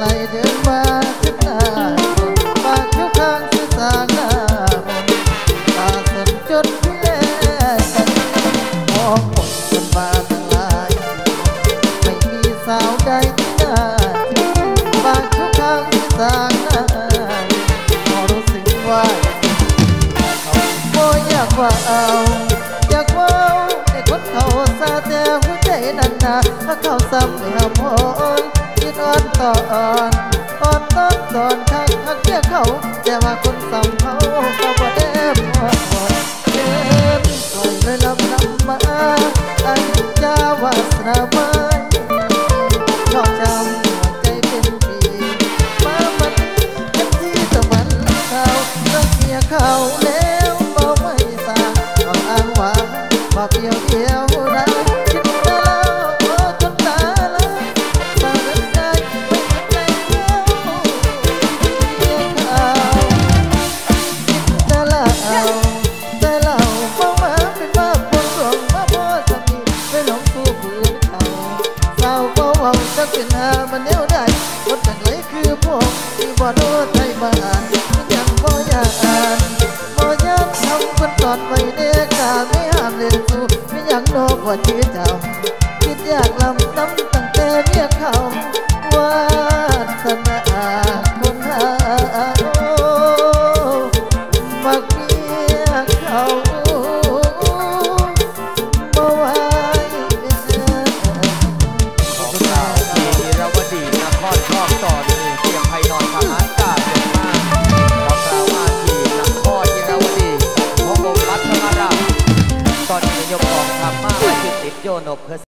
ไหลเดินมาขึ้นตาปากที่ยวข้งสื่สานามนตาสนจนเพี้ยนมองหมดจนบาทั้งลาย ไม่มีสาวใดที่ได้ปากที่ยวข้งสื่สานาพอรู้สึกว่าเขาโมอยากเอาอยกว่าไอคนเขาซาแต่หัวนั่นนะถ้เขาซ้ำให้เาพอ อนตอนอ่อนต้นตอนข้างเที่ยเขาแต่ว่าคนซ้ำเขาเขาบ่ได้พอเดินปล่อยเลยลำลำมาอันจาวาสนาไม่ชอบจำใจเป็นปีมามันเป็นที่ตะวันเขาต้องเสียเขาแล้วบอกไม่สาก็อ้างว่าบอเดียวเดียวได้ มันแนวไดคนจังไรคือพวกที่บ่โดนไทยบ้านยังบ่อยากอ่านบ่อยากทำคนตอนไว้เด็กกาไม่ห้ามเล่นสู้ไม่อยากนอกว่าที่เจ้าคิดอยากลำน้ำตั้งแต่เมียเขา ของ